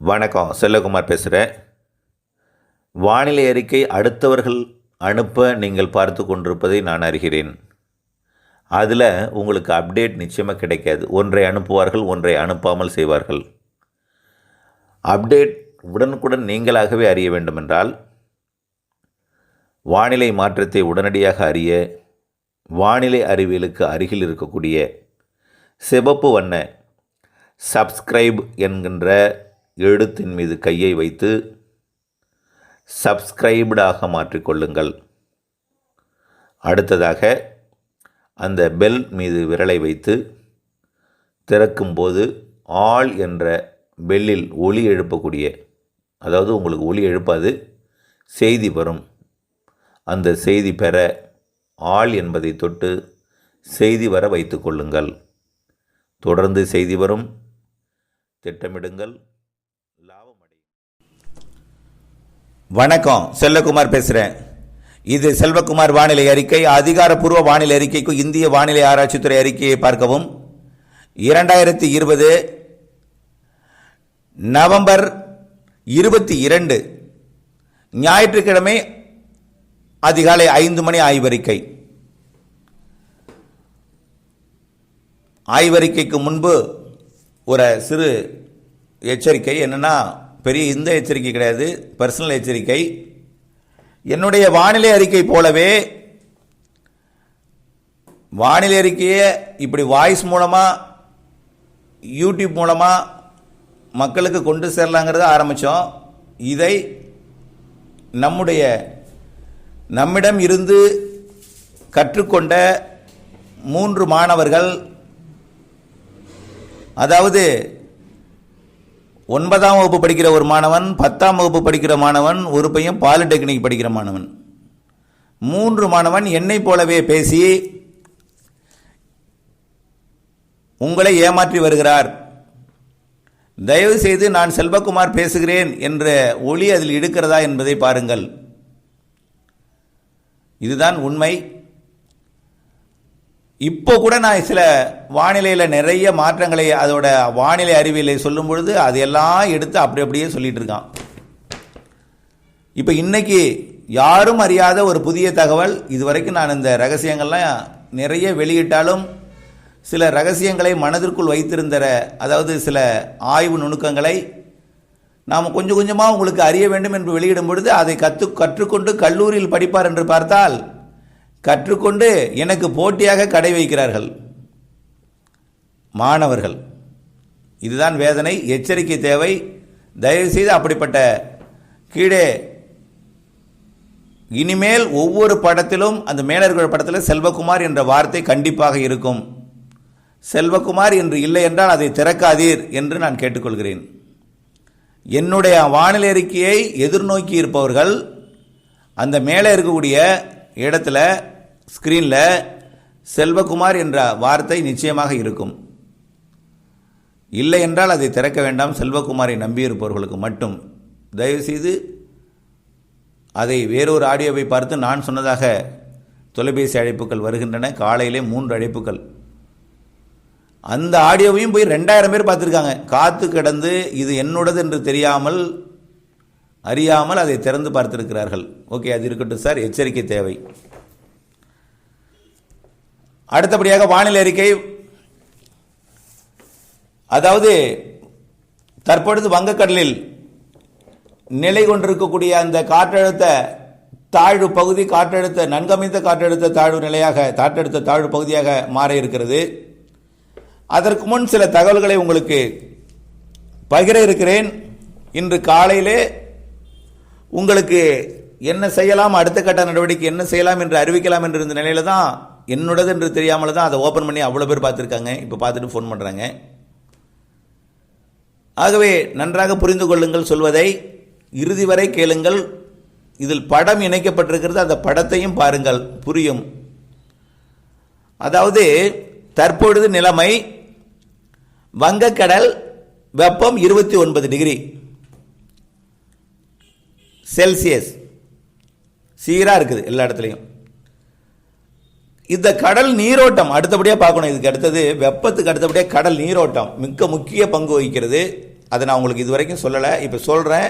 வணக்கம் செல்லகுமார் பேசுகிறேன் வானிலை அறிக்கை அடுத்தவர்கள் அனுப்ப நீங்கள் பார்த்து கொண்டிருப்பதை நான் அறிகிறேன். அதில் உங்களுக்கு அப்டேட் நிச்சயமாக கிடைக்காது. ஒன்றை அனுப்புவார்கள் ஒன்றை அனுப்பாமல் செய்வார்கள். அப்டேட் உடனுக்குடன் நீங்களாகவே அறிய வேண்டுமென்றால் வானிலை மாற்றத்தை உடனடியாக அறிய வானிலை அறிவியலுக்கு அருகில் இருக்கக்கூடிய சிவப்பு வண்ண சப்ஸ்கிரைப் என்கின்ற எழுத்தின் மீது கையை வைத்து சப்ஸ்கிரைப்டாக மாற்றிக்கொள்ளுங்கள். அடுத்ததாக அந்த பெல் மீது விரலை வைத்து திறக்கும்போது ஆள் என்ற பெல்லில் ஒலி எழுப்பக்கூடிய அதாவது உங்களுக்கு ஒலி எழுப்பாது செய்தி வரும். அந்த செய்தி பெற ஆள் என்பதை தொட்டு செய்தி வர வைத்துக்கொள்ளுங்கள் தொடர்ந்து செய்தி வரும். திட்டமிடுங்கள். வணக்கம் செல்லகுமார் பேசுகிறேன் இது செல்வகுமார் வானிலை அறிக்கை. அதிகாரப்பூர்வ வானிலை அறிக்கைக்கு இந்திய வானிலை ஆராய்ச்சித்துறை அறிக்கையை பார்க்கவும். இரண்டாயிரத்தி இருபது நவம்பர் இருபத்தி இரண்டு ஞாயிற்றுக்கிழமை அதிகாலை ஐந்து மணி ஆய்வறிக்கை. ஆய்வறிக்கைக்கு முன்பு ஒரு சிறு எச்சரிக்கை என்னென்னா பெரிய இந்த எச்சரிக்கை கிடையாது பர்சனல் எச்சரிக்கை. என்னுடைய வானிலை அறிக்கை போலவே வானிலை அறிக்கையை இப்படி வாய்ஸ் மூலமாக யூடியூப் மூலமாக மக்களுக்கு கொண்டு சேரலாங்கிறத ஆரம்பித்தோம் இதை நம்முடைய நம்மிடம் இருந்து கற்றுக்கொண்ட மூன்று மாணவர்கள் அதாவது ஒன்பதாம் வகுப்பு படிக்கிற ஒரு மாணவன் பத்தாம் வகுப்பு படிக்கிற மாணவன் ஒரு பையன் பாலிடெக்னிக் படிக்கிற மாணவன். மூன்று மாணவன் என்னை போலவே பேசி உங்களை ஏமாற்றி வருகிறார். தயவு செய்து நான் செல்வகுமார் பேசுகிறேன் என்ற ஒளி அதில் எடுக்கிறதா என்பதை பாருங்கள். இதுதான் உண்மை. இப்போ கூட நான் சில வானிலையில் நிறைய மாற்றங்களை அதோட வானிலை அறிவியலை சொல்லும் பொழுது அதையெல்லாம் எடுத்து அப்படி அப்படியே சொல்லிட்டு இருக்கான். இப்போ இன்னைக்கு யாரும் அறியாத ஒரு புதிய தகவல் இதுவரைக்கும் நான் இந்த ரகசியங்கள்லாம் நிறைய வெளியிட்டாலும் சில ரகசியங்களை மனதிற்குள் வைத்திருந்த அதாவது சில ஆய்வு நுணுக்கங்களை நாம் கொஞ்சம் கொஞ்சமாக உங்களுக்கு அறிய வேண்டும் என்று வெளியிடும் பொழுது அதை கற்று கற்றுக்கொண்டு கல்லூரியில் படிப்பார் என்று பார்த்தால் கற்றுக்கொண்டு எனக்கு போட்டியாக கடை வைக்கிறார்கள். மாணவர்கள். இதுதான் வேதனை எச்சரிக்கை தேவை. தயவுசெய்து அப்படிப்பட்ட கீழே இனிமேல் ஒவ்வொரு படத்திலும் அந்த மேலர்கள் இருக்கிற படத்தில் செல்வகுமார் என்ற வார்த்தை கண்டிப்பாக இருக்கும். செல்வகுமார் என்று இல்லை என்றால் அதை திறக்காதீர் என்று நான் கேட்டுக்கொள்கிறேன். என்னுடைய வானிலை அறிக்கையை எதிர்நோக்கி இருப்பவர்கள் அந்த மேலே இருக்கக்கூடிய இடத்துல ஸ்க்ரீனில் செல்வகுமார் என்ற வார்த்தை நிச்சயமாக இருக்கும். இல்லை என்றால் அதை திறக்க வேண்டாம். செல்வகுமாரை நம்பியிருப்பவர்களுக்கு மட்டும். தயவுசெய்து அதை வேறொரு ஆடியோவை பார்த்து நான் சொன்னதாக தொலைபேசி அழைப்புகள் வருகின்றன. காலையிலே மூன்று அழைப்புகள். அந்த ஆடியோவையும் போய் ரெண்டாயிரம் பேர் பார்த்துருக்காங்க. காத்து கிடந்து இது என்னோடது என்று தெரியாமல் அறியாமல் அதை திறந்து பார்த்திருக்கிறார்கள். ஓகே அது இருக்கட்டும் சார். எச்சரிக்கை தேவை. அடுத்தபடியாக வானிலை அறிக்கை. அதாவது தற்பொழுது வங்கக்கடலில் நிலை கொண்டிருக்கக்கூடிய அந்த காற்றழுத்த தாழ்வு பகுதி காற்றழுத்த நன்கமைந்த காற்றழுத்த தாழ்வு நிலையாக காற்றழுத்த தாழ்வு பகுதியாக மாற இருக்கிறது அதற்கு முன் சில தகவல்களை உங்களுக்கு பகிர இருக்கிறேன். இன்று காலையிலே உங்களுக்கு என்ன செய்யலாம் அடுத்த கட்ட நடவடிக்கை என்ன செய்யலாம் என்று அறிவிக்கலாம் என்று இருந்த நிலையில தான் என்னோடது என்று தெரியாமல் தான் அதை ஓப்பன் பண்ணி அவ்வளோ பேர் பார்த்துருக்காங்க. இப்போ பார்த்துட்டு ஃபோன் பண்ணுறாங்க ஆகவே நன்றாக புரிந்து கொள்ளுங்கள் சொல்வதை இறுதி வரை கேளுங்கள். இதில் படம் இணைக்கப்பட்டிருக்கிறது அந்த படத்தையும் பாருங்கள் புரியும். அதாவது தற்பொழுது நிலைமை வங்கக்கடல் வெப்பம் இருபத்தி ஒன்பது டிகிரி. செல்சியஸ். சீராக இருக்குது எல்லா இடத்துலையும். இந்த கடல் நீரோட்டம் அடுத்தபடியாக பார்க்கணும் இதுக்கு அடுத்தது வெப்பத்துக்கு அடுத்தபடியாக கடல் நீரோட்டம் மிக்க முக்கிய பங்கு வகிக்கிறது. அதை நான் உங்களுக்கு இது வரைக்கும் சொல்லலை. இப்போ சொல்கிறேன்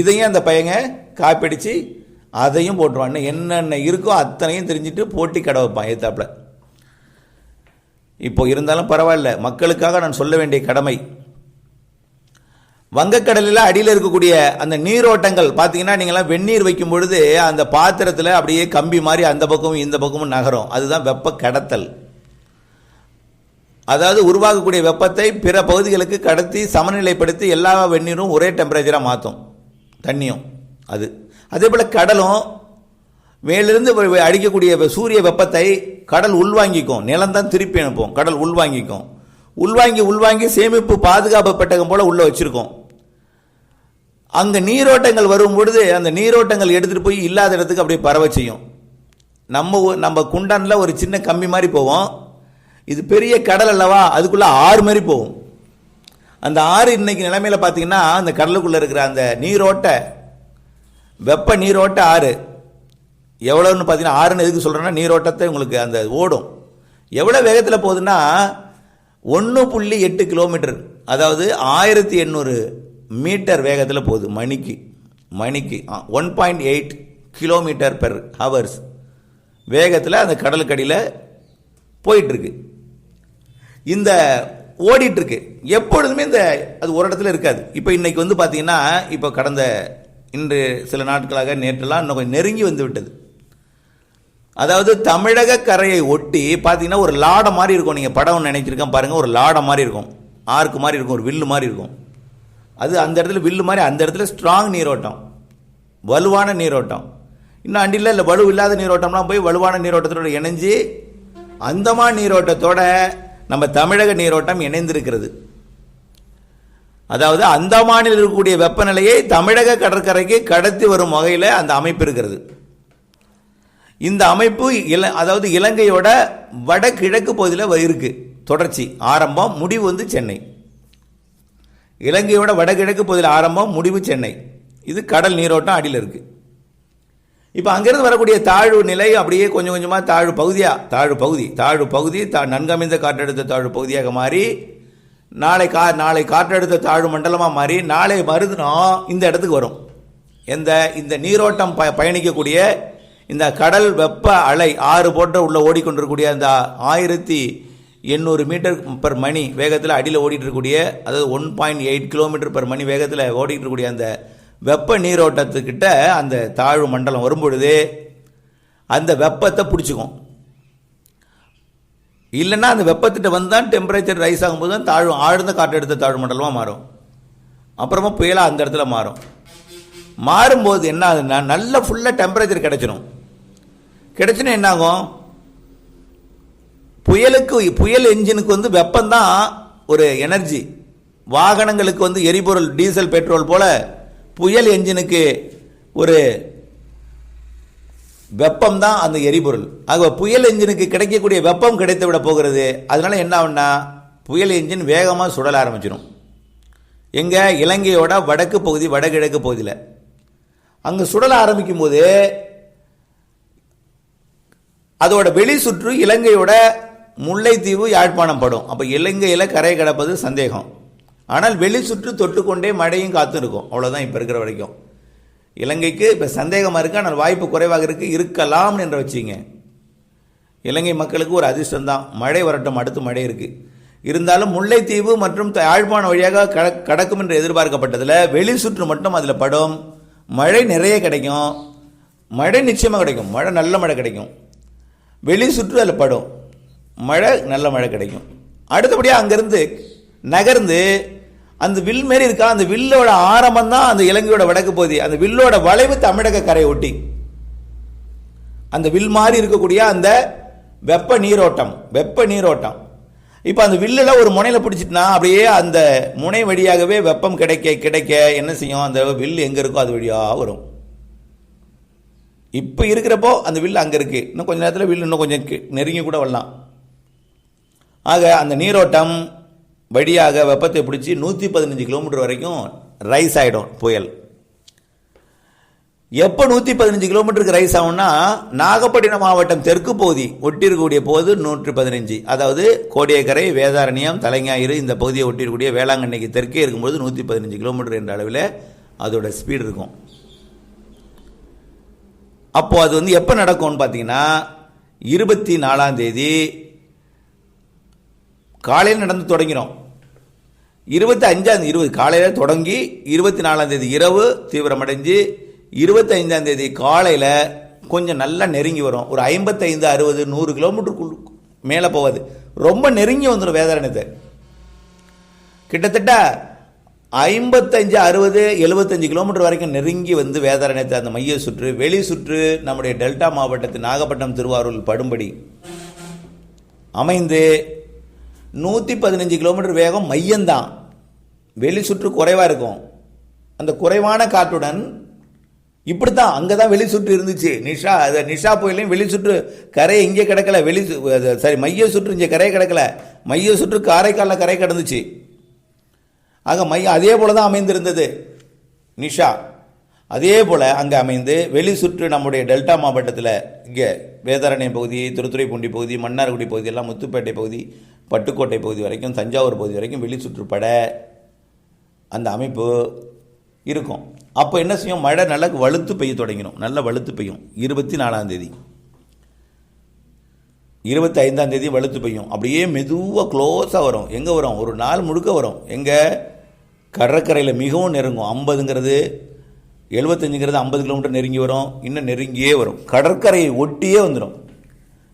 இதையும் அந்த பையங்க காப்பிடிச்சு அதையும் போட்டுருவான் என்னென்ன இருக்கோ அத்தனையும் தெரிஞ்சுட்டு போட்டி கடை வைப்பான் ஏத்தாப்பில். இப்போ இருந்தாலும் பரவாயில்ல. மக்களுக்காக நான் சொல்ல வேண்டிய கடமை. வங்கக்கடலில் அடியில் இருக்கக்கூடிய அந்த நீரோட்டங்கள் பார்த்தீங்கன்னா நீங்களாம் வெந்நீர் வைக்கும் பொழுது அந்த பாத்திரத்தில் அப்படியே கம்பி மாதிரி அந்த பக்கமும் இந்த பக்கமும் நகரும். அதுதான் வெப்ப கடத்தல். அதாவது உருவாகக்கூடிய வெப்பத்தை பிற பகுதிகளுக்கு கடத்தி சமநிலைப்படுத்தி எல்லா வெந்நீரும் ஒரே டெம்பரேச்சராக மாற்றும் தண்ணியும். அது. அதே போல் கடலும் மேலிருந்து அடிக்கக்கூடிய சூரிய வெப்பத்தை கடல் உள்வாங்கிக்கும். நிலம்தான் திருப்பி அனுப்பும். கடல் உள்வாங்கிக்கும். உள்வாங்கி உள்வாங்கி சேமிப்பு பாதுகாப்பு பெட்டகம் போல் உள்ளே வச்சுருக்கோம். அந்த நீரோட்டங்கள் வரும் பொழுது அந்த நீரோட்டங்கள் எடுத்துட்டு போய் இல்லாத இடத்துக்கு அப்படியே பரவ செய்யும். நம்ம நம்ம குண்டான்ல ஒரு சின்ன கம்பி மாதிரி போவோம். இது பெரிய கடல் அல்லவா? அதுக்குள்ள ஆறு மாதிரி போகும். அந்த ஆறு இன்னைக்கு நிலைமையில பார்த்தீங்கன்னா அந்த கடலுக்குள்ள இருக்கிற அந்த நீரோட்ட வெப்ப நீரோட்ட ஆறு. எவ்வளோன்னு பார்த்தீங்கன்னா ஆறுன்னு எதுக்கு சொல்கிறேன்னா நீரோட்டத்தை உங்களுக்கு அந்த ஓடும். எவ்வளோ வேகத்தில் போகுதுன்னா ஒன்று புள்ளி எட்டு கிலோமீட்டர் அதாவது ஆயிரத்தி எண்ணூறு மீட்டர் வேகத்தில் போகுது மணிக்கு மணிக்கு one point eight kilometre per hours வேகத்தில் அந்த கடலுக்கடியில் போயிட்டுருக்கு. இந்த ஓடிட்டுருக்கு. எப்பொழுதுமே இந்த அது ஒரு இடத்துல இருக்காது. இப்போ இன்னைக்கு வந்து பார்த்தீங்கன்னா இப்போ கடந்த இன்று சில நாட்களாக நேற்றெல்லாம் இன்னும் கொஞ்சம் நெருங்கி வந்து விட்டது. அதாவது தமிழக கரையை ஒட்டி பார்த்தீங்கன்னா ஒரு லாடை மாதிரி இருக்கும். நீங்கள் படம் நினைச்சிருக்கேன் பாருங்கள் ஒரு லாடை மாதிரி இருக்கும். ஆர்க்கு மாதிரி இருக்கும் ஒரு வில்லு மாதிரி இருக்கும். அது அந்த இடத்துல வில்லு மாதிரி அந்த இடத்துல ஸ்ட்ராங் நீரோட்டம். வலுவான நீரோட்டம். இன்னும் அண்டியில் இல்லை வலு இல்லாத நீரோட்டம்லாம் போய் வலுவான நீரோட்டத்தோட இணைஞ்சு அந்தமான நீரோட்டத்தோட நம்ம தமிழக நீரோட்டம் இணைந்திருக்கிறது. அதாவது அந்தமானில் இருக்கக்கூடிய வெப்பநிலையை தமிழக கடற்கரைக்கு கடத்தி வரும் வகையில் அந்த அமைப்பு இருக்கிறது. இந்த அமைப்பு இல அதாவது இலங்கையோட வடகிழக்கு பகுதியில் இருக்குது தொடர்ச்சி ஆரம்பம் முடிவு வந்து சென்னை. இலங்கையோட வடகிழக்கு பகுதியில் ஆரம்பம் முடிவு சென்னை. இது கடல் நீரோட்டம் அடியில் இருக்குது இப்போ அங்கேருந்து வரக்கூடிய தாழ்வு நிலை அப்படியே கொஞ்சம் கொஞ்சமாக தாழ்வு பகுதியாக தாழ்வு பகுதி தாழ்வு பகுதி தா நன்கமைந்த காற்றழுத்த தாழ்வு பகுதியாக மாறி நாளை கா நாளை காற்றழுத்த தாழ்வு மண்டலமாக மாறி நாளை மறுதினம் இந்த இடத்துக்கு வரும். எந்த இந்த நீரோட்டம் ப பயணிக்கக்கூடிய இந்த கடல் வெப்ப அலை ஆறு போன்ற உள்ள ஓடிக்கொண்டிருக்கக்கூடிய அந்த ஆயிரத்தி எண்ணூறு மீட்டர் பர் மணி வேகத்தில் அடியில் ஓடிட்டு இருக்கக்கூடிய அதாவது one point eight kilometre per மணி வேகத்தில் ஓடிட்டு இருக்கக்கூடிய அந்த வெப்ப நீரோட்டத்துக்கிட்ட அந்த தாழ்வு மண்டலம் வரும்பொழுது அந்த வெப்பத்தை பிடிச்சிக்கும். இல்லைன்னா அந்த வெப்பத்திட்ட வந்தால் டெம்பரேச்சர் ரைஸ் ஆகும்போது தான் தாழ்வு ஆழ்ந்த காற்றெடுத்த தாழ்வு மண்டலமாக மாறும். அப்புறமா புயலாக அந்த இடத்துல மாறும். மாறும்போது என்ன ஆகுதுன்னா நல்ல ஃபுல்லாக டெம்பரேச்சர் கிடைச்சிரும். கிடைச்சுன்னா என்னாகும்? புயலுக்கு புயல் என்ஜினுக்கு வந்து வெப்பம்தான் ஒரு எனர்ஜி. வாகனங்களுக்கு வந்து எரிபொருள் டீசல் பெட்ரோல் போல புயல் என்ஜினுக்கு ஒரு வெப்பம் தான் அந்த எரிபொருள். ஆக புயல் என்ஜினுக்கு கிடைக்கக்கூடிய வெப்பம் கிடைத்து விட போகிறது. அதனால என்ன ஆகும்னா புயல் என்ஜின் வேகமாக சுடல ஆரம்பிச்சிடும் எங்கே இலங்கையோட வடக்கு பகுதி வடகிழக்கு பகுதியில். அங்கே சுடல ஆரம்பிக்கும் போது அதோட வெளி சுற்று இலங்கையோட முல்லைத்தீவு யாழ்ப்பாணம் படும் அப்போ இலங்கையில் கரை கிடப்பது சந்தேகம். ஆனால் வெளி சுற்று தொட்டுக்கொண்டே மழையும் காத்து இருக்கும் அவ்வளோதான் இப்போ இருக்கிற வரைக்கும். இலங்கைக்கு இப்போ சந்தேகமாக இருக்குது ஆனால் வாய்ப்பு குறைவாக இருக்குது இருக்கலாம் என்று வச்சிங்க இலங்கை மக்களுக்கு ஒரு அதிர்ஷ்டம் தான் மழை வரட்டும் அடுத்து மழை இருக்குது இருந்தாலும் முல்லைத்தீவு மற்றும் யாழ்ப்பாணம் வழியாக கட- கடக்கும் என்று எதிர்பார்க்கப்பட்டதில் வெளி சுற்று மட்டும் அதில் படும். மழை நிறைய கிடைக்கும். மழை நிச்சயமாக கிடைக்கும். மழை நல்ல மழை கிடைக்கும். வெளி சுற்று அதில் படும். மழை நல்ல மழை கிடைக்கும். அடுத்தபடியாக அங்கேருந்து நகர்ந்து அந்த வில் மாரி இருக்கா அந்த வில்லோட ஆரம்பம் தான் அந்த இலங்கையோட வடக்கு பகுதி. அந்த வில்லோட வளைவு தமிழக கரை ஒட்டி. அந்த வில் மாதிரி இருக்கக்கூடிய அந்த வெப்ப நீரோட்டம் வெப்ப நீரோட்டம். இப்போ அந்த வில்லில் ஒரு முனையில் பிடிச்சிட்டுனா அப்படியே அந்த முனை வழியாகவே வெப்பம் கிடைக்க கிடைக்க என்ன செய்யும்? அந்த வில் எங்கே இருக்கோ அது வழியாக வரும். இப்போ இருக்கிறப்போ அந்த வில் அங்கே இருக்குது இன்னும் கொஞ்ச நேரத்தில் வில் இன்னும் கொஞ்சம் நெருங்கி கூட வரலாம். ஆக அந்த நீரோட்டம் வழியாக வெப்பத்தை பிடிச்சி நூற்றி பதினஞ்சு கிலோமீட்டர் வரைக்கும் ரைஸ் ஆகிடும் புயல். எப்போ நூற்றி பதினஞ்சு கிலோமீட்டருக்கு ரைஸ் ஆகும்னா நாகப்பட்டினம் மாவட்டம் தெற்கு பகுதி ஒட்டி இருக்கக்கூடிய போது நூற்றி பதினஞ்சு. அதாவது கோடியக்கரை வேதாரண்யம் தலைஞாயிறு இந்த பகுதியை ஒட்டி இருக்கக்கூடிய வேளாங்கண்ணிக்கு தெற்கே இருக்கும்போது நூற்றி பதினஞ்சு கிலோமீட்டர் என்ற அளவில் அதோட ஸ்பீடு இருக்கும். அப்போது அது வந்து எப்போ நடக்கும்னு பார்த்தீங்கன்னா இருபத்தி நாலாம் தேதி காலையில் நடந்து தொடங்கிடும் இருபத்தி அஞ்சாம் இருபது காலையில் தொடங்கி இருபத்தி நாலாம் தேதி இரவு தீவிரமடைஞ்சு இருபத்தி ஐந்தாம் தேதி காலையில் கொஞ்சம் நல்லா நெருங்கி வரும். ஒரு ஐம்பத்தைந்து அறுபது நூறு கிலோமீட்டருக்குள் மேலே போகாது. ரொம்ப நெருங்கி வந்துடும் வேதாரணத்தை கிட்டத்தட்ட ஐம்பத்தஞ்சு அறுபது எழுபத்தஞ்சு கிலோமீட்டர் வரைக்கும் நெருங்கி வந்து வேதாரண்யத்தை அந்த மைய சுற்று வெளி சுற்று நம்முடைய டெல்டா மாவட்டத்தின் நாகப்பட்டினம் திருவாரூர் படும்படி அமைந்து நூற்றி பதினஞ்சு கிலோமீட்டர் வேகம் மையம்தான். வெளி சுற்று குறைவாக இருக்கும். அந்த குறைவான காற்றுடன் இப்படித்தான் அங்கே தான் வெளி சுற்று இருந்துச்சு. நிஷா அது நிஷா புயலையும் வெளி சுற்று கரை இங்கே கிடக்கல. வெளி சு- சாரி மைய சுற்று இங்கே கரை கிடக்கல. மைய சுற்று காரைக்காலில் கரை கிடந்துச்சு. ஆக மைய அதே போல தான் அமைந்திருந்தது. நிஷா அதே போல் அங்கே அமைந்து வெளி சுற்று நம்முடைய டெல்டா மாவட்டத்தில் இங்கே வேதாரண்யம் பகுதி திருத்துறைப்பூண்டி பகுதி மன்னார்குடி பகுதி எல்லாம் முத்துப்பேட்டை பகுதி பட்டுக்கோட்டை பகுதி வரைக்கும் தஞ்சாவூர் பகுதி வரைக்கும் வெளி சுற்றுப்பட அந்த அமைப்பு இருக்கும். அப்போ என்ன செய்யும்? மழை நல்லா வலுத்து பெய்ய தொடங்கிடும். நல்லா வலுத்து பெய்யும். இருபத்தி நாலாம் தேதி. இருபத்தி ஐந்தாம் தேதி வலுத்து பெய்யும். அப்படியே மெதுவாக க்ளோஸாக வரும். எங்கே வரும்? ஒரு நாள் முழுக்க வரும். எங்கே கடற்கரையில் மிகவும் நெருங்கும். ஐம்பதுங்கிறது எழுபத்தஞ்சுங்கிறது ஐம்பது கிலோமீட்டர் நெருங்கி வரும் இன்னும் நெருங்கியே வரும். கடற்கரையை ஒட்டியே வந்துடும்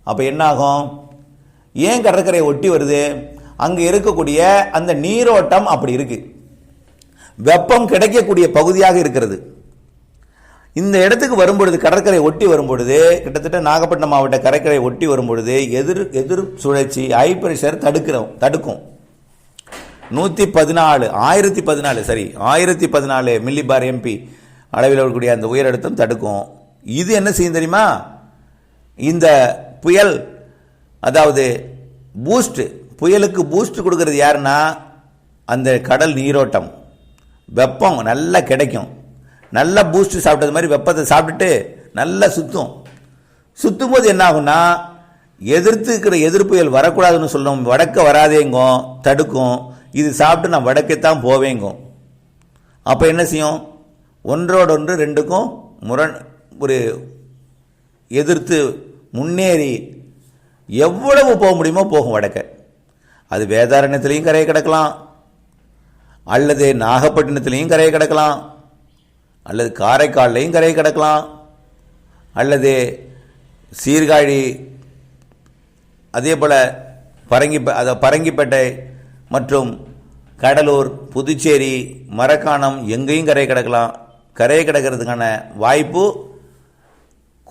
அப்போ என்னாகும்? ஏன் கடற்கரையை ஒட்டி வருது? அங்கே இருக்கக்கூடிய அந்த நீரோட்டம் அப்படி இருக்குது வெப்பம் கிடைக்கக்கூடிய பகுதியாக இருக்கிறது. இந்த இடத்துக்கு வரும்பொழுது கடற்கரை ஒட்டி வரும்பொழுது கிட்டத்தட்ட நாகப்பட்டினம் மாவட்ட கடற்கரை ஒட்டி வரும்பொழுது எதிர் எதிர் சுழற்சி ஹை பிரஷர் தடுக்கிறோம் தடுக்கும். நூற்றி பதினாலு ஆயிரத்தி பதினாலு சரி ஆயிரத்தி பதினாலு மில்லி பார் எம்பி அளவில் இருக்கக்கூடிய அந்த உயரழுத்தம் தடுக்கும். இது என்ன செய்யும் தெரியுமா? இந்த புயல் அதாவது பூஸ்ட் புயலுக்கு பூஸ்ட் கொடுக்கறது யாருன்னா? அந்த கடல் நீரோட்டம். வெப்பம் நல்லா கிடைக்கும். நல்லா பூஸ்ட் சாப்பிட்டது மாதிரி வெப்பத்தை சாப்பிட்டுட்டு நல்லா சுத்தும். சுத்தும் போது என்ன ஆகும்னா எதிர்த்து இருக்கிற எதிர் புயல் வரக்கூடாதுன்னு சொல்லும் வடக்க வராதேங்கும் தடுக்கும். இது சாப்பிட்டு நான் வடக்கே தான் போவேங்கும். அப்போ என்ன செய்யும்? ஒன்றோடொன்று ரெண்டுக்கும் முரண் ஒரு எதிர்த்து முன்னேறி எவ்வளவு போக முடியுமோ போகும் வடக்க. அது வேதாரண்யத்திலையும் கரையை கிடக்கலாம். அல்லது நாகப்பட்டினத்திலையும் கரையை கிடக்கலாம். அல்லது காரைக்கால்லையும் கரையை கிடக்கலாம். அல்லது சீர்காழி அதே போல் பரங்கி அதை பரங்கிப்பேட்டை மற்றும் கடலூர் புதுச்சேரி மரக்காணம் எங்கேயும் கரை கிடக்கலாம். கரையை கிடக்கிறதுக்கான வாய்ப்பு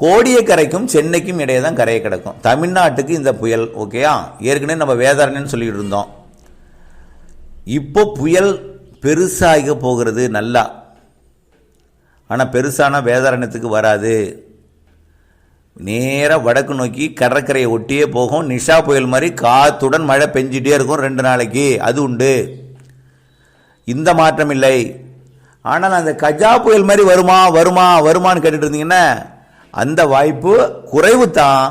கோடியக்கரைக்கும் சென்னைக்கும் இடையே தான் கரையை கிடக்கும். தமிழ்நாட்டுக்கு இந்த புயல் ஓகேயா ஏற்கனவே நம்ம வேதாரணன்னு சொல்லிட்டு இருந்தோம். இப்போ புயல் பெருசாக போகிறது நல்லா. ஆனால் பெருசான வேதாரண்யத்துக்கு வராது. நேராக வடக்கு நோக்கி கடற்கரையை ஒட்டியே போகும். நிஷா புயல் மாதிரி காத்துடன் மழை பெஞ்சிட்டே இருக்கும் ரெண்டு நாளைக்கு. அது உண்டு. இந்த மாற்றம் இல்லை ஆனால் அந்த கஜா புயல் மாதிரி வருமா வருமா வருமான்னு கேட்டுட்டு இருந்தீங்கன்னா அந்த வாய்ப்பு குறைவு தான்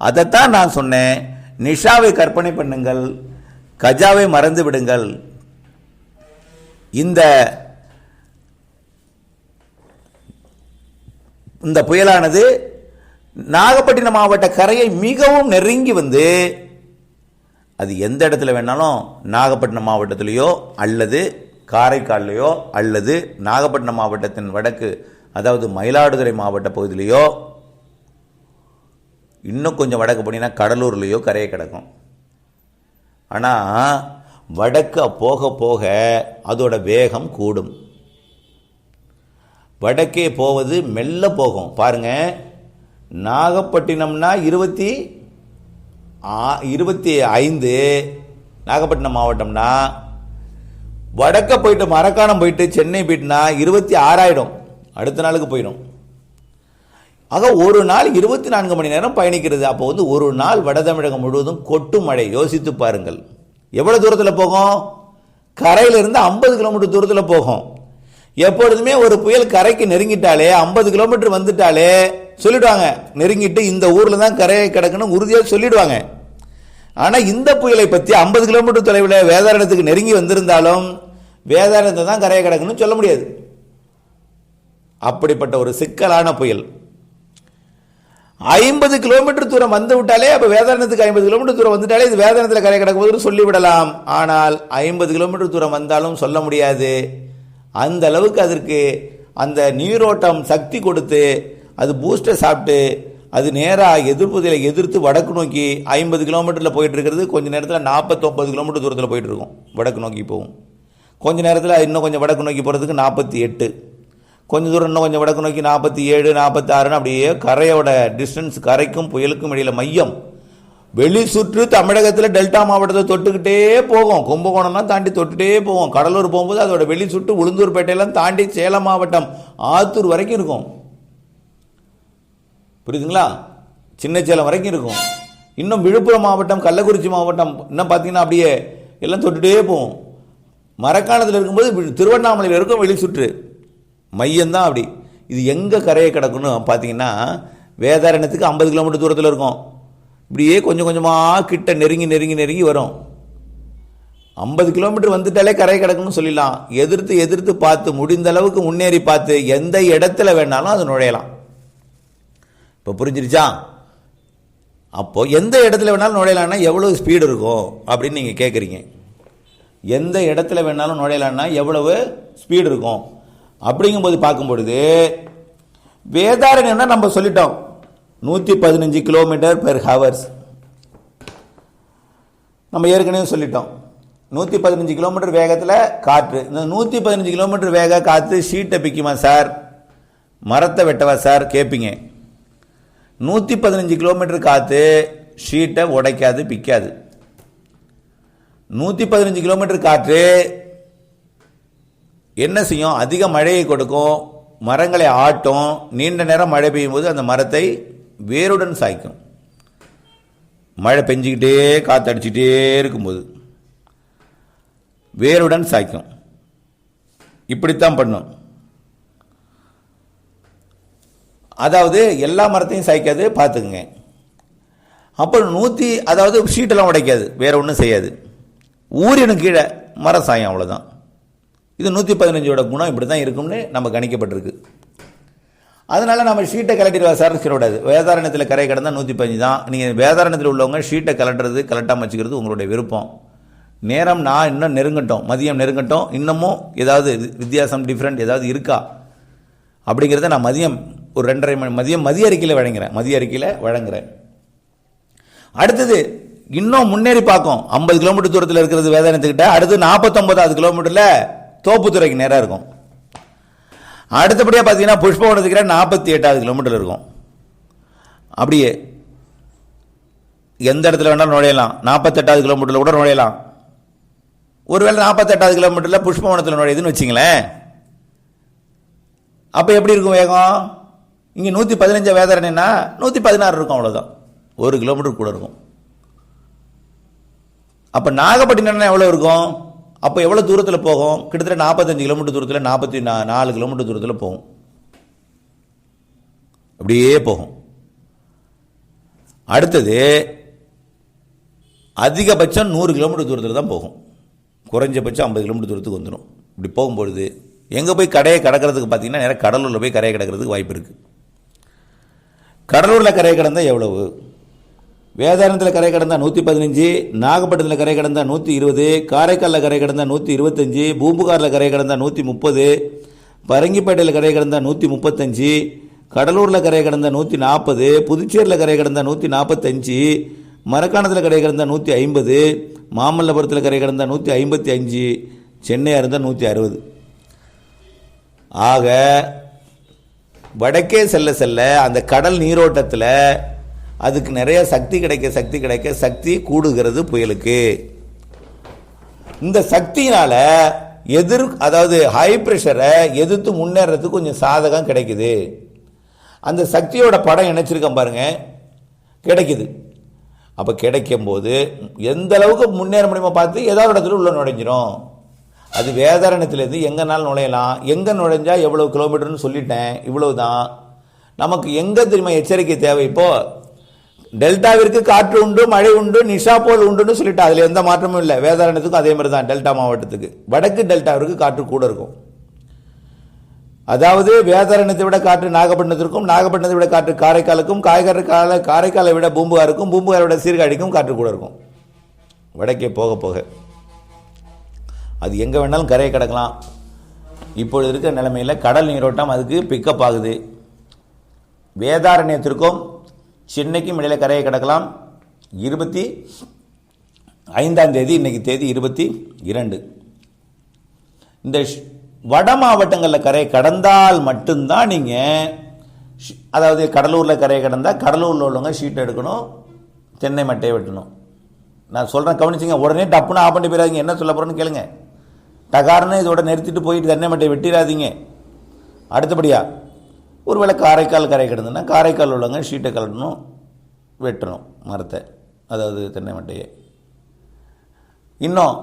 அதைத்தான் நான் சொன்னேன். நிஷாவை கற்பனை பண்ணுங்கள். கஜாவை மறந்து விடுங்கள். இந்த இந்த புயலானது நாகப்பட்டினம் மாவட்ட கரையை மிகவும் நெருங்கி வந்து அது எந்த இடத்துல வேணாலும் நாகப்பட்டினம் மாவட்டத்திலேயோ அல்லது காரைக்கால்லையோ அல்லது நாகப்பட்டினம் மாவட்டத்தின் வடக்கு அதாவது மயிலாடுதுறை மாவட்ட பகுதியிலையோ இன்னும் கொஞ்சம் வடக்கு போனீங்கன்னா கடலூர்லேயோ கரையை கிடக்கும். ஆனால் வடக்க போக போக அதோட வேகம் கூடும். வடக்கே போவது மெல்ல போகும். பாருங்க நாகப்பட்டினம்னா இருபத்தி இருபத்தி ஐந்து நாகப்பட்டினம் மாவட்டம்னா வடக்க போயிட்டு மரக்காணம் போயிட்டு சென்னை போயிட்டுனா இருபத்தி ஆறாயிடும். அடுத்த நாளுக்கு போயிடும். ஆக ஒரு நாள் இருபத்தி நான்கு மணி நேரம் பயணிக்கிறது. அப்போ வந்து ஒரு நாள் வட தமிழகம் முழுவதும் கொட்டும் மழை. யோசித்து பாருங்கள். எவ்வளோ தூரத்தில் போகும்? கரையிலிருந்து ஐம்பது கிலோமீட்டர் தூரத்தில் போகும். எப்பொழுதுமே ஒரு புயல் கரைக்கு நெருங்கிட்டாலே ஐம்பது கிலோமீட்டர் வந்துட்டாலே சொல்லிடுவாங்க. நெருங்கிட்டு இந்த ஊரில் தான் கரையை கிடக்குன்னு உறுதியாக சொல்லிடுவாங்க. ஆனால் இந்த புயலை பற்றி ஐம்பது கிலோமீட்டர் தொலைவில் வேதாரணத்துக்கு நெருங்கி வந்திருந்தாலும் வேதாரணத்தை தான் கரையை கிடக்குன்னு சொல்ல முடியாது. அப்படிப்பட்ட ஒரு சிக்கலான புயல். ஐம்பது கிலோமீட்டர் தூரம் வந்து விட்டாலே அப்போ வேதாரணத்துக்கு ஐம்பது கிலோமீட்டர் தூரம் வந்துட்டாலே இது வேதாரணத்தில் கரை கிடக்கும்போது சொல்லிவிடலாம். ஆனால் ஐம்பது கிலோமீட்டர் தூரம் வந்தாலும் சொல்ல முடியாது. அந்த அளவுக்கு அதற்கு அந்த நீரோட்டம் சக்தி கொடுத்து அது பூஸ்டர் சாப்பிட்டு அது நேராக எதிர்ப்புதிலை எதிர்த்து வடக்கு நோக்கி ஐம்பது கிலோமீட்டரில் போயிட்டு இருக்கிறது. கொஞ்ச நேரத்தில் நாற்பத்தொம்பது கிலோமீட்டர் தூரத்தில் போயிட்டு இருக்கும். வடக்கு நோக்கி போகும். கொஞ்ச நேரத்தில் இன்னும் கொஞ்சம் வடக்கு நோக்கி போகிறதுக்கு நாற்பத்தி எட்டு. கொஞ்சம் தூரம் இன்னும் கொஞ்சம் வடக்கு நோக்கி நாற்பத்தி ஏழு நாற்பத்தி ஆறுன்னு அப்படியே கரையோட டிஸ்டன்ஸ் கரைக்கும் புயலுக்கும் இடையில மையம். வெளி சுற்று தமிழகத்தில் டெல்டா மாவட்டத்தை தொட்டுக்கிட்டே போகும். கும்பகோணம்லாம் தாண்டி தொட்டுட்டே போகும். கடலூர் போகும்போது அதோட வெளி சுற்று உளுந்தூர்பேட்டையெல்லாம் தாண்டி சேலம் மாவட்டம் ஆத்தூர் வரைக்கும் இருக்கும். புரியுதுங்களா? சின்ன சேலம் வரைக்கும் இருக்கும். இன்னும் விழுப்புரம் மாவட்டம் கள்ளக்குறிச்சி மாவட்டம் இன்னும் பார்த்தீங்கன்னா அப்படியே எல்லாம் தொட்டுட்டே போகும். மரக்காணத்தில் இருக்கும்போது திருவண்ணாமலையில் இருக்கும் வெளி சுற்று. மையம்தான் அப்படி. இது எங்கே கரையை கிடக்குன்னு பார்த்தீங்கன்னா வேதாரணத்துக்கு ஐம்பது கிலோமீட்டர் தூரத்தில் இருக்கும். இப்படியே கொஞ்சம் கொஞ்சமாக கிட்ட நெருங்கி நெருங்கி நெருங்கி வரும். ஐம்பது கிலோமீட்டர் வந்துட்டாலே கரை கிடக்குன்னு சொல்லிடலாம். எதிர்த்து எதிர்த்து பார்த்து முடிந்த அளவுக்கு முன்னேறி பார்த்து எந்த இடத்துல வேணாலும் அது நுழையலாம். இப்போ புரிஞ்சிருச்சா? அப்போது எந்த இடத்துல வேணாலும் நுழையலாம்னா எவ்வளோ ஸ்பீடு இருக்கும் அப்படின்னு நீங்கள் கேட்குறீங்க எந்த இடத்துல வேணாலும் நுழையலான்னா எவ்வளவு ஸ்பீடு இருக்கும்? அப்படிங்கும்போது பார்க்கும் பொழுது வேதாரண்யம்னா நம்ம சொல்லிட்டோம். நூற்றி பதினஞ்சு கிலோமீட்டர் பெர் ஹவர்ஸ் நம்ம ஏற்கனவே சொல்லிட்டோம். நூற்றி பதினஞ்சு கிலோமீட்டர் வேகத்தில் காற்று. இந்த நூற்றி பதினஞ்சு கிலோமீட்டர் வேக காற்று ஷீட்டை பிக்குமா சார் மரத்தை வெட்டவா சார் கேட்பீங்க நூற்றி பதினஞ்சு கிலோமீட்டர் காற்று ஷீட்டை உடைக்காது பிக்காது. நூற்றி பதினஞ்சு கிலோமீட்டர் காற்று என்ன செய்யும்? அதிக மழையை கொடுக்கும். மரங்களை ஆட்டும். நீண்ட நேரம் மழை பெய்யும் போது அந்த மரத்தை வேருடன் சாய்க்கும். மழை பெஞ்சிக்கிட்டே காத்தடிச்சிக்கிட்டே இருக்கும்போது வேருடன் சாய்க்கும். இப்படித்தான் பண்ணும். அதாவது எல்லா மரத்தையும் சாய்க்காது பார்த்துக்குங்க. அப்புறம் நூற்றி அதாவது ஷீட்டெல்லாம் உடைக்காது. வேற ஒன்றும் செய்யாது. ஊரியனுக்கு கீழே மர சாயம் அவ்வளோதான் இது நூற்றி பதினஞ்சோட குணம் இப்படி தான் இருக்கும்னு நம்ம கணிக்கப்பட்டிருக்கு. அதனால் நம்ம ஷீட்டை கலட்டிடுவா சார் சொல்லக்கூடாது வேதாரணத்தில் கரை கடந்தால் நூற்றி பதினஞ்சு தான். நீங்கள் வேதாரணத்தில் உள்ளவங்க ஷீட்டை கலட்டுறது கலட்டாமல் வச்சுக்கிறது உங்களுடைய விருப்பம். நேரம் நான் இன்னும் நெருங்கட்டும். மதியம் நெருங்கட்டும். இன்னமும் ஏதாவது வித்தியாசம் டிஃப்ரெண்ட் ஏதாவது இருக்கா? அப்படிங்கிறத நான் மதியம் ஒரு ரெண்டரை மணி மதியம் மதிய அறிக்கையில் வழங்குறேன். மதிய அறிக்கையில் வழங்குறேன். அடுத்தது இன்னும் முன்னேறி பார்க்கும். ஐம்பது கிலோமீட்டர் தூரத்தில் இருக்கிறது வேதாரணத்துக்கிட்ட அடுத்து நாற்பத்தொம்பதாவது கிலோமீட்டரில் தோப்புத்துறைக்கு நேராக இருக்கும். அடுத்தபடியாக பார்த்தீங்கன்னா புஷ்பவனத்துக்கிற நாற்பத்தி எட்டாவது கிலோமீட்டர் இருக்கும். அப்படியே எந்த இடத்துல வேணாலும் நுழையலாம். நாற்பத்தெட்டாவது கிலோமீட்டரில் கூட நுழையலாம். ஒருவேளை நாற்பத்தெட்டாவது கிலோமீட்டரில் புஷ்பவனத்தில் நுழையுதுன்னு வச்சிங்களேன். அப்போ எப்படி இருக்கும் வேகம்? இங்கே நூற்றி பதினஞ்சு வேதாரண்யம்னா நூற்றி பதினாறு இருக்கும் அவ்வளோதான் ஒரு கிலோமீட்டர் கூட இருக்கும். அப்போ நாகப்பட்டினம்னா எவ்வளோ இருக்கும்? அப்போ எவ்வளோ தூரத்தில் போகும்? கிட்டத்தட்ட நாற்பத்தஞ்சு கிலோமீட்டர் தூரத்தில் நாற்பத்தி நா நாலு கிலோமீட்டர் தூரத்தில் போகும். அப்படியே போகும். அடுத்தது அதிகபட்சம் நூறு கிலோமீட்டர் தூரத்தில் தான் போகும். குறைஞ்சபட்சம் ஐம்பது கிலோமீட்டர் தூரத்துக்கு வந்துடும் இப்படி போகும்பொழுது எங்கே போய் கடையை கடக்கிறதுக்கு பார்த்தீங்கன்னா நேராக கடலூரில் போய் கரையை கிடக்கிறதுக்கு வாய்ப்பு இருக்குது கடலூரில் கரையை கடந்தால் எவ்வளவு? வேதாரத்தில் கரை கடந்தால் நூற்றி பதினஞ்சு நாகப்பட்டினத்தில் கரை கடந்தால் நூற்றி இருபது காரைக்காலில் கரை கடந்தால் நூற்றி இருபத்தஞ்சி பூம்புகாரில் கரை கடந்தால் நூற்றி முப்பது பரங்கிப்பேட்டையில் கரை கடந்தால் நூற்றி முப்பத்தஞ்சு கடலூரில் கரை கடந்தால் நூற்றி நாற்பது புதுச்சேரியில் கரை கடந்தால் நூற்றி நாற்பத்தஞ்சு மரக்காணத்தில் கரை கடந்தால் நூற்றி ஐம்பது மாமல்லபுரத்தில் கரை கடந்தால் நூற்றி ஐம்பத்தி அஞ்சு சென்னையாக இருந்தால் நூற்றி அறுபது. ஆக வடக்கே செல்ல செல்ல அந்த கடல் நீரோட்டத்தில் அதுக்கு நிறைய சக்தி கிடைக்க சக்தி கிடைக்க சக்தி கூடுகிறது புயலுக்கு. இந்த சக்தியினால எதிர் அதாவது ஹை ப்ரெஷரை எதிர்த்து முன்னேறதுக்கு கொஞ்சம் சாதகம் கிடைக்குது. அந்த சக்தியோட படம் இணைச்சிருக்கேன் பாருங்க. கிடைக்குது. அப்போ கிடைக்கும் போது எந்த அளவுக்கு முன்னேற முடியுமோ பார்த்து ஏதாவது இடத்துல உள்ள நுழைஞ்சிரும். அது வேதாரணத்திலேருந்து எங்கனாலும் நுழையலாம். எங்கே நுழைஞ்சால் எவ்வளோ கிலோமீட்டர்னு சொல்லிட்டேன். இவ்வளோ தான் நமக்கு எங்கே தெரியுமா எச்சரிக்கை தேவை இப்போது டெல்டாவிற்கு காற்று உண்டு மழை உண்டு நிஷா போல் உண்டுன்னு சொல்லிட்டு அதில் எந்த மாற்றமும் இல்லை. வேதாரணத்துக்கும் அதே மாதிரி தான் டெல்டா மாவட்டத்துக்கு. வடக்கு டெல்டாவிற்கு காற்று கூட இருக்கும். அதாவது வேதாரணத்தை விட காற்று நாகப்பட்டினத்திற்கும் நாகப்பட்டினத்தை விட காற்று காரைக்காலுக்கும் காரைக்கால காரைக்காலை விட பூம்புகாருக்கும் பூம்புகாரை விட சீர்காழிக்கும் காற்று கூட இருக்கும். வடக்கே போக போக. அது எங்கே வேணாலும் கரையை கிடக்கலாம். இப்பொழுது இருக்கிற நிலைமையில் கடல் நீரோட்டம் அதுக்கு பிக்கப் ஆகுது. வேதாரண்யத்திற்கும் சென்னைக்கும் இடையில கரையை கிடக்கலாம். இருபத்தி ஐந்தாம் தேதி இன்னைக்கு தேதி இருபத்தி இரண்டு. இந்த வட மாவட்டங்களில் கரையை கடந்தால் மட்டும்தான் நீங்கள் அதாவது கடலூரில் கரையை கடந்தால் கடலூரில் உள்ளவங்க ஷீட் எடுக்கணும் தென்னை மட்டையை வெட்டணும். நான் சொல்கிறேன் கவனிச்சிங்க உடனே டப்புன்னு ஆஃப் பண்ணி போயிடாதீங்க. என்ன சொல்ல போகிறேன்னு கேளுங்க. டகார்னு இதோட நிறுத்திட்டு போயிட்டு தென்னை மட்டையை வெட்டிடாதீங்க. அடுத்தபடியா ஒருவேளை காரைக்கால் கரை கிடந்ததுன்னா காரைக்கால் உள்ளவங்க ஷீட்டை கலட்டணும் வெட்டணும் மரத்தை. அதாவது தென்னை மட்டையை. இன்னும்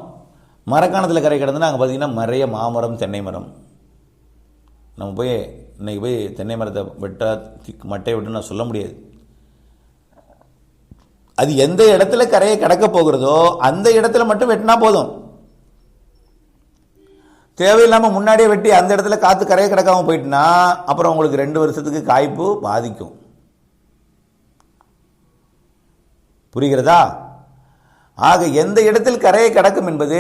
மரக்காணத்தில் கரை கிடந்துன்னா அங்கே பார்த்தீங்கன்னா நிறைய மாமரம் தென்னை மரம். நம்ம போய் இன்னைக்கு போய் தென்னை மரத்தை வெட்டா மட்டையை விட்டு நான் சொல்ல முடியாது. அது எந்த இடத்துல கரையை கிடக்க போகிறதோ அந்த இடத்துல மட்டும் வெட்டினா போதும். தேவையில்லாமல் முன்னாடியே வெட்டி அந்த இடத்துல காற்று கரையை கிடக்காமல் போயிட்டுனா அப்புறம் உங்களுக்கு ரெண்டு வருஷத்துக்கு காய்ப்பு பாதிக்கும். புரிகிறதா? ஆக எந்த இடத்தில் கரையை கடக்கும் என்பது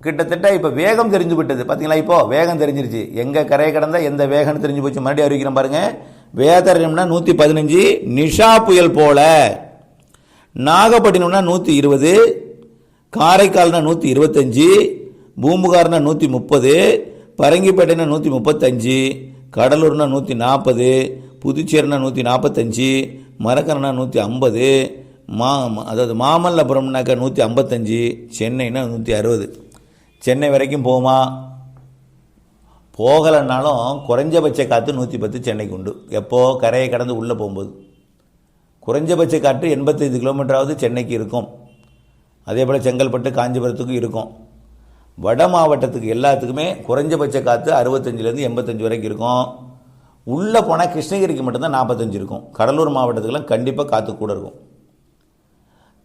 கிட்டத்தட்ட இப்போ வேகம் தெரிஞ்சு விட்டது. பார்த்தீங்களா இப்போ? வேகம் தெரிஞ்சிருச்சு. எங்கே கரையை கிடந்தால் எந்த வேகம்னு தெரிஞ்சு போச்சு? மறுபடியும் அறிவிக்கிறேன் பாருங்கள் வேதரம்னா நூற்றி பதினஞ்சு நிஷா புயல் போல. நாகப்பட்டினம்னா நூற்றி இருபது காரைக்கால்னா நூற்றி இருபத்தஞ்சி பூம்புகார்னா நூற்றி முப்பது பரங்கிப்பேட்டைனா நூற்றி முப்பத்தஞ்சு கடலூர்னா நூற்றி நாற்பது புதுச்சேரினா நூற்றி நாற்பத்தஞ்சு மரக்கரனா நூற்றி ஐம்பது மா அதாவது மாமல்லபுரம்னாக்கா நூற்றி ஐம்பத்தஞ்சு சென்னைனா நூற்றி அறுபது. சென்னை வரைக்கும் போமா போகலைன்னாலும் குறைஞ்சபட்ச காற்று நூற்றி பத்து சென்னைக்கு உண்டு. எப்போது கரையை கடந்து உள்ளே போகும்போது. குறைஞ்சபட்ச காற்று எண்பத்தைந்து கிலோமீட்டராவது சென்னைக்கு இருக்கும். அதே போல் செங்கல்பட்டு காஞ்சிபுரத்துக்கும் இருக்கும். வட மாவட்டத்துக்கு எல்லாத்துக்குமே குறைஞ்சபட்ச காற்று அறுபத்தஞ்சிலேருந்து எண்பத்தஞ்சு வரைக்கும் இருக்கும். உள்ளே போனால் கிருஷ்ணகிரிக்கு மட்டும்தான் நாற்பத்தஞ்சு இருக்கும். கடலூர் மாவட்டத்துக்கெல்லாம் கண்டிப்பாக காற்று கூட இருக்கும்.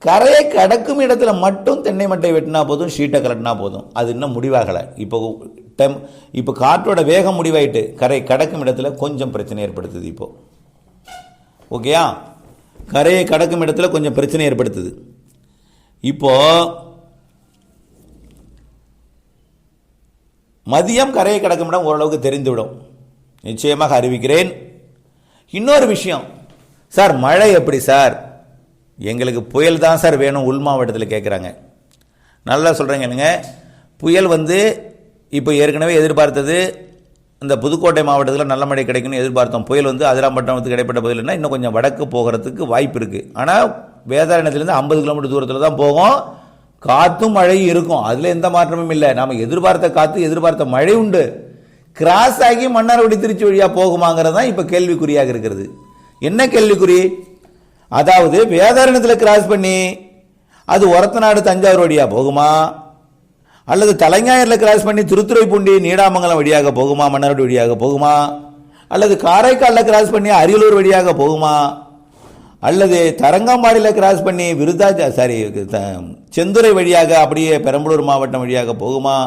கரையை கடக்கும் இடத்துல மட்டும் தென்னை மட்டை வெட்டினா போதும் ஷீட்டை கலட்டினா போதும். அது இன்னும் முடிவாகலை. இப்போ டெம் இப்போ காற்றோட வேகம் முடிவாயிட்டு கரை கடக்கும் இடத்துல கொஞ்சம் பிரச்சனை ஏற்படுத்துது இப்போது ஓகேயா? கரையை கடக்கும் இடத்துல கொஞ்சம் பிரச்சனை ஏற்படுத்துது. இப்போது மதியம் கரையை கிடக்கும் இடம் ஓரளவுக்கு தெரிந்துவிடும். நிச்சயமாக அறிவிக்கிறேன். இன்னொரு விஷயம். சார் மழை எப்படி சார்? எங்களுக்கு புயல் தான் சார் வேணும் உள் மாவட்டத்தில் கேட்குறாங்க. நல்லா சொல்கிறேங்க என்னங்க? புயல் வந்து இப்போ ஏற்கனவே எதிர்பார்த்தது இந்த புதுக்கோட்டை மாவட்டத்தில் நல்ல மழை கிடைக்கும்னு எதிர்பார்த்தோம். புயல் வந்து அதிராம்பட்டினத்துக்கு இடைப்பட்ட பகுதியில்னா இன்னும் கொஞ்சம் வடக்கு போகிறதுக்கு வாய்ப்பு இருக்குது ஆனால் வேதாரணத்துலேருந்து ஐம்பது கிலோமீட்டர் தூரத்தில் தான் போகும். காற்றும் மழையும் இருக்கும். அதில் எந்த மாற்றமும் இல்லை. நாம் எதிர்பார்த்த காற்று எதிர்பார்த்த மழை உண்டு. கிராஸ் ஆகி மன்னார்வடி திருச்சி வழியாக போகுமாங்கிறது தான் இப்போ கேள்விக்குறியாக இருக்கிறது. என்ன கேள்விக்குறி? அதாவது வேதாரணத்தில் கிராஸ் பண்ணி அது ஒரத்தநாடு தஞ்சாவூர் வழியாக போகுமா? அல்லது தலைஞாயிறில் கிராஸ் பண்ணி திருத்துறைப்பூண்டி நீடாமங்கலம் வழியாக போகுமா? மன்னார்வடி வழியாக போகுமா? அல்லது காரைக்காலில் கிராஸ் பண்ணி அரியலூர் வழியாக போகுமா? அல்லது தரங்கம்பாடியில் கிராஸ் பண்ணி விருதாச்ச சாரி த- செந்துறை வழியாக அப்படியே பெரம்பலூர் மாவட்டம் வழியாக போகுமா?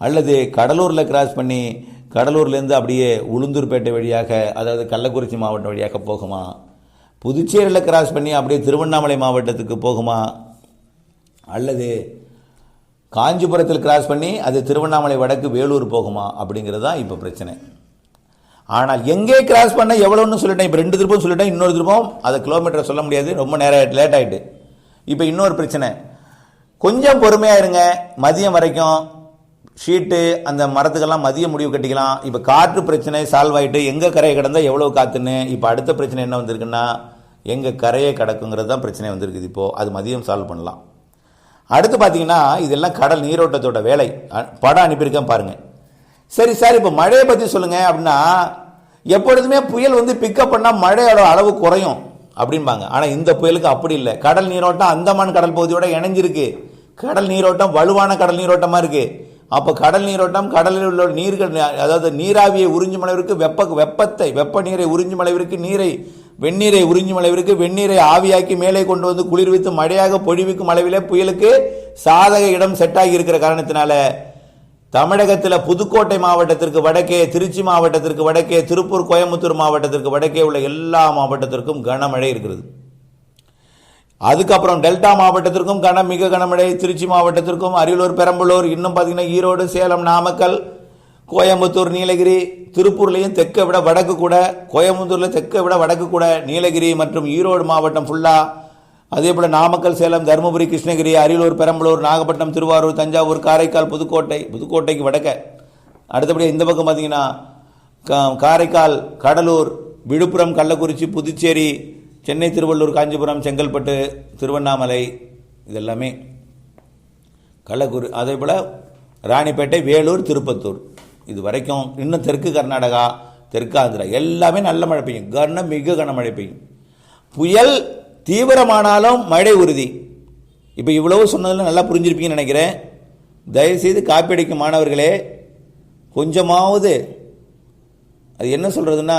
அல்லது கடலூரில் கிராஸ் பண்ணி கடலூர்லேருந்து அப்படியே உளுந்தூர்பேட்டை வழியாக அதாவது கள்ளக்குறிச்சி மாவட்டம் வழியாக போகுமா? புதுச்சேரியில் கிராஸ் பண்ணி அப்படியே திருவண்ணாமலை மாவட்டத்துக்கு போகுமா? அல்லது காஞ்சிபுரத்தில் கிராஸ் பண்ணி அது திருவண்ணாமலை வடக்கு வேலூர் போகுமா? அப்படிங்கிறது தான் இப்போ பிரச்சனை. ஆனால் எங்கே கிராஸ் பண்ண எவ்வளோன்னு சொல்லிட்டேன். இப்போ ரெண்டு திருப்பம் சொல்லிட்டேன் இன்னொரு திருப்பம் அதை கிலோமீட்டர் சொல்ல முடியாது. ரொம்ப நேரம் லேட் ஆயிட்டு. இப்போ இன்னொரு பிரச்சனை. கொஞ்சம் பொறுமையாக இருங்க. மதியம் வரைக்கும் ஷீட்டு அந்த மரத்துக்கெல்லாம் மதியம் முடிவு கட்டிக்கலாம். இப்போ காற்று பிரச்சனை சால்வ் ஆகிட்டு எங்கே கரையை கடந்தால் எவ்வளோ காற்றுன்னு இப்போ அடுத்த பிரச்சனை என்ன வந்திருக்குன்னா எங்கள் கரையை கடக்குங்கிறது தான் பிரச்சனை வந்திருக்குது இப்போது அது மதியம் சால்வ் பண்ணலாம். அடுத்து பார்த்தீங்கன்னா இதெல்லாம் கடல் நீரோட்டத்தோட வேலை. படம் அனுப்பியிருக்கேன் பாருங்கள் சரி சார் இப்போ மழையை பற்றி சொல்லுங்க அப்படின்னா எப்பொழுதுமே புயல் வந்து பிக்கப் பண்ணால் மழையோட அளவு குறையும் அப்படிம்பாங்க. ஆனால் இந்த புயலுக்கு அப்படி இல்லை. கடல் நீரோட்டம் அந்தமான் கடல் பகுதியோட இணைஞ்சிருக்கு. கடல் நீரோட்டம் வலுவான கடல் நீரோட்டமாக இருக்குது அப்போ கடல் நீரோட்டம் கடலில் உள்ள நீர்கள் அதாவது நீராவியை உறிஞ்சும் அளவிற்கு வெப்ப வெப்பத்தை வெப்ப நீரை உறிஞ்சும் அளவிற்கு நீரை வெந்நீரை உறிஞ்சும் அளவிற்கு வெந்நீரை ஆவியாக்கி மேலே கொண்டு வந்து குளிர்வித்து மழையாக பொழிவிக்கும் அளவிலே புயலுக்கு சாதக இடம் செட்டாகி இருக்கிற காரணத்தினால தமிழகத்தில் புதுக்கோட்டை மாவட்டத்திற்கு வடக்கே திருச்சி மாவட்டத்திற்கு வடக்கே திருப்பூர் கோயம்புத்தூர் மாவட்டத்திற்கு வடக்கே உள்ள எல்லா மாவட்டத்திற்கும் கனமழை இருக்கிறது. அதுக்கப்புறம் டெல்டா மாவட்டத்திற்கும் கன மிக கனமழை. திருச்சி மாவட்டத்திற்கும் அரியலூர் பெரம்பலூர் இன்னும் பார்த்தீங்கன்னா ஈரோடு சேலம் நாமக்கல் கோயம்புத்தூர் நீலகிரி திருப்பூர்லையும் தெற்கை விட வடக்கு கூட கோயம்புத்தூரில் தெற்கை விட வடக்கு கூட நீலகிரி மற்றும் ஈரோடு மாவட்டம் ஃபுல்லாக அதே போல் நாமக்கல் சேலம் தருமபுரி கிருஷ்ணகிரி அரியலூர் பெரம்பலூர் நாகப்பட்டினம் திருவாரூர் தஞ்சாவூர் காரைக்கால் புதுக்கோட்டை புதுக்கோட்டைக்கு வடக்க. அடுத்தபடி இந்த பக்கம் பார்த்தீங்கன்னா கா- காரைக்கால் கடலூர் விழுப்புரம் கள்ளக்குறிச்சி புதுச்சேரி சென்னை திருவள்ளூர் காஞ்சிபுரம் செங்கல்பட்டு திருவண்ணாமலை இதெல்லாமே. கள்ளக்குறி அதே போல் ராணிப்பேட்டை வேலூர் திருப்பத்தூர். இது வரைக்கும் இன்னும் தெற்கு கர்நாடகா தெற்கு ஆந்திரா எல்லாமே நல்ல மழை பெய்யும். கன மிக கனமழை பெய்யும். புயல் தீவிரமானாலும் மழை உறுதி. இப்போ இவ்வளவு சொன்னதில் நல்லா புரிஞ்சிருப்பீங்கன்னு நினைக்கிறேன். தயவுசெய்து காப்பீடிக்கும் மாணவர்களே கொஞ்சமாவது அது என்ன சொல்கிறதுன்னா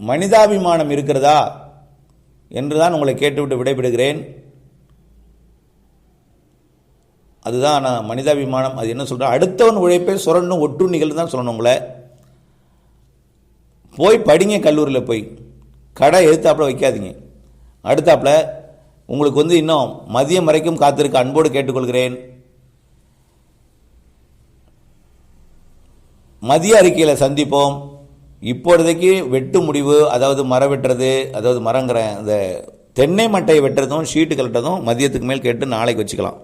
மனிதாபிமானம் இருக்கிறதா என்று தான் உங்களை கேட்டுவிட்டு விடைபெறுகிறேன். அதுதான் நான் மனிதாபிமானம் அது என்ன சொல்கிறேன் அடுத்தவன் உழைப்பை சுரண்டும் ஒட்டுண்ணிகள் தான் சொல்லணும் உங்களை. போய் படிங்க கல்லூரியில் போய். கடை எழுத்தாப்புல வைக்காதீங்க. அடுத்தாப்புல உங்களுக்கு வந்து இன்னும் மதியம் வரைக்கும் காத்திருக்க அன்போடு கேட்டுக்கொள்கிறேன். மதிய அறிக்கையில் சந்திப்போம். இப்பொழுதைக்கு வெட்டு முடிவு அதாவது மரம் வெட்டுறது அதாவது மரங்கிற அந்த தென்னை மட்டையை வெட்டுறதும் ஷீட்டு கலட்டதும் மதியத்துக்கு மேல் கேட்டு நாளைக்கு வச்சுக்கலாம்.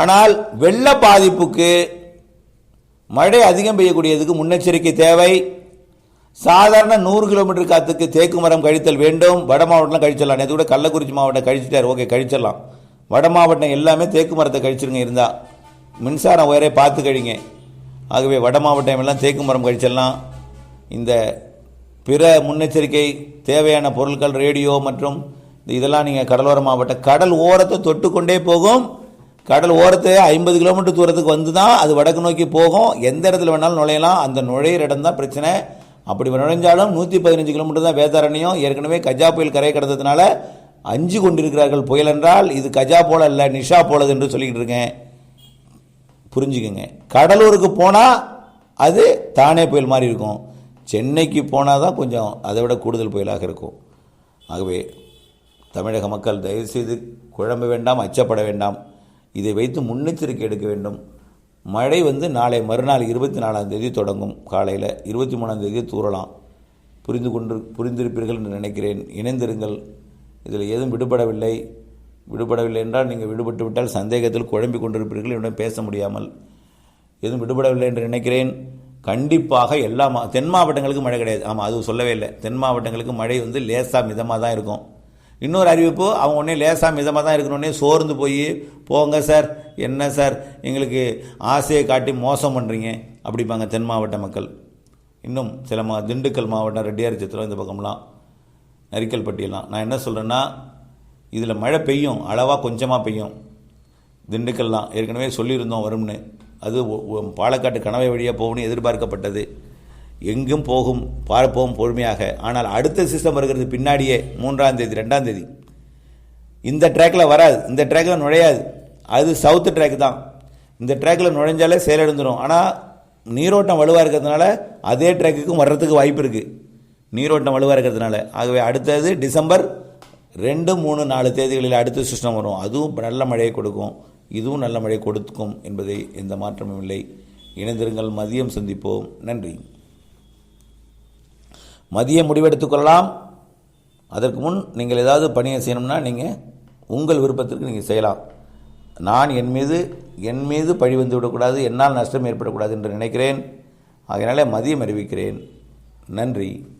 ஆனால் வெள்ள பாதிப்புக்கு மழை அதிகம் பெய்யக்கூடியதுக்கு முன்னெச்சரிக்கை தேவை. சாதாரண நூறு கிலோமீட்டர் காத்துக்கு தேக்கு மரம் கழித்தல் வேண்டும். வட மாவட்டம் கழிச்சிடலாம். நேற்று கூட கள்ளக்குறிச்சி மாவட்டம் கழிச்சிட்டார். ஓகே கழிச்சிடலாம். வட மாவட்டம் எல்லாமே தேக்கு மரத்தை கழிச்சிருங்க இருந்தால் மின்சாரம் ஒயரே பார்த்து கழிங்க. ஆகவே வட மாவட்டம் எல்லாம் தேக்கு மரம் கழிச்சிடலாம். இந்த பிற முன்னெச்சரிக்கை தேவையான பொருட்கள் ரேடியோ மற்றும் இதெல்லாம் நீங்கள் கடலோர மாவட்டம் கடல் ஓரத்தை தொட்டுக்கொண்டே போகும். கடல் ஓரத்தை ஐம்பது கிலோமீட்டர் தூரத்துக்கு வந்து தான் அது வடக்கு நோக்கி போகும். எந்த இடத்துல வேணாலும் நுழையலாம். அந்த நுழையிற இடம் தான் பிரச்சனை. அப்படி நுழைஞ்சாலும் நூற்றி பதினஞ்சு கிலோமீட்டர் தான் வேதாரண்யம். ஏற்கனவே கஜா புயல் கரை கடந்ததுனால அஞ்சு கொண்டிருக்கிறார்கள். புயல் என்றால் இது கஜா போல இல்லை நிஷா போலது என்று சொல்லிக்கிட்டு இருக்கேன். புரிஞ்சுக்குங்க. கடலூருக்கு போனால் அது தானே புயல் மாதிரி இருக்கும். சென்னைக்கு போனால் தான் கொஞ்சம் அதை விட கூடுதல் புயலாக இருக்கும். ஆகவே தமிழக மக்கள் தயவுசெய்து குழம்ப வேண்டாம் அச்சப்பட வேண்டாம். இதை வைத்து முன்னெச்சரிக்கை எடுக்க வேண்டும். மழை வந்து நாளை மறுநாள் இருபத்தி நாலாம் தேதி தொடங்கும். காலையில் இருபத்தி மூணாம் தேதி தூறலாம். புரிந்து கொண்டு புரிந்திருப்பீர்கள் என்று நினைக்கிறேன். இணைந்திருங்கள். இதில் எதுவும் விடுபடவில்லை. விடுபடவில்லை என்றால் நீங்கள் விடுபட்டு விட்டால் சந்தேகத்தில் குழம்பி கொண்டிருப்பீர்கள். என்னிடம் பேச முடியாமல். எதுவும் விடுபடவில்லை என்று நினைக்கிறேன். கண்டிப்பாக எல்லா மா தென் மாவட்டங்களுக்கு மழை கிடையாது. ஆமாம் அது சொல்லவே இல்லை. தென் மாவட்டங்களுக்கு மழை வந்து லேசாக மிதமாக தான் இருக்கும். இன்னொரு அறிவிப்பு அவங்க ஒன்றே லேசாக மிதமாக தான் இருக்கணுன்னே சோர்ந்து போய் போங்க சார் என்ன சார் எங்களுக்கு ஆசையை காட்டி மோசம் பண்ணுறீங்க அப்படிப்பாங்க தென் மாவட்ட மக்கள். இன்னும் சில மா திண்டுக்கல் மாவட்டம் ரெட்டியார் சித்திரம் இந்த பக்கம்லாம் நரிக்கல்பட்டியெல்லாம். நான் என்ன சொல்கிறேன்னா இதில் மழை பெய்யும் அளவாக கொஞ்சமாக பெய்யும். திண்டுக்கல்லாம் ஏற்கனவே சொல்லியிருந்தோம் வரும்னு. அது ஒ- பாலக்காட்டு கனவை வழியாக போகணும்னு எதிர்பார்க்கப்பட்டது. எங்கும் போகும் பார்ப்போம் பொறுமையாக. ஆனால் அடுத்த சிஸ்டம் வருகிறது பின்னாடியே மூன்றாம் தேதி ரெண்டாம் தேதி. இந்த ட்ராக்கில் வராது. இந்த ட்ராக்கில் நுழையாது. அது சவுத்து ட்ராக் தான். இந்த ட்ராக்கில் நுழைஞ்சாலே செயலிழந்துடும் ஆனால் நீரோட்டம் வலுவாக இருக்கிறதுனால அதே ட்ராக்குக்கும் வர்றதுக்கு வாய்ப்பு இருக்குது நீரோட்டம் வலுவாக இருக்கிறதுனால. ஆகவே அடுத்தது டிசம்பர் ரெண்டு மூணு நாலு தேதிகளில் அடுத்த சிஸ்டம் வரும். அதுவும் நல்ல மழையை கொடுக்கும். இதுவும் நல்ல மழை கொடுக்கும் என்பதை எந்த மாற்றமும் இல்லை. இணைந்திருங்கள். மதியம் சந்திப்போம். நன்றி. மதியம் முடிவெடுத்துக் கொள்ளலாம். அதற்கு முன் நீங்கள் ஏதாவது பணியை செய்யணும்னா நீங்கள் உங்கள் விருப்பத்திற்கு நீங்கள் செய்யலாம். நான் என் மீது என் மீது பழி வந்து விடக்கூடாது என்னால் நஷ்டம் ஏற்படக்கூடாது என்று நினைக்கிறேன். அதனால மதியம் அறிவிக்கிறேன். நன்றி.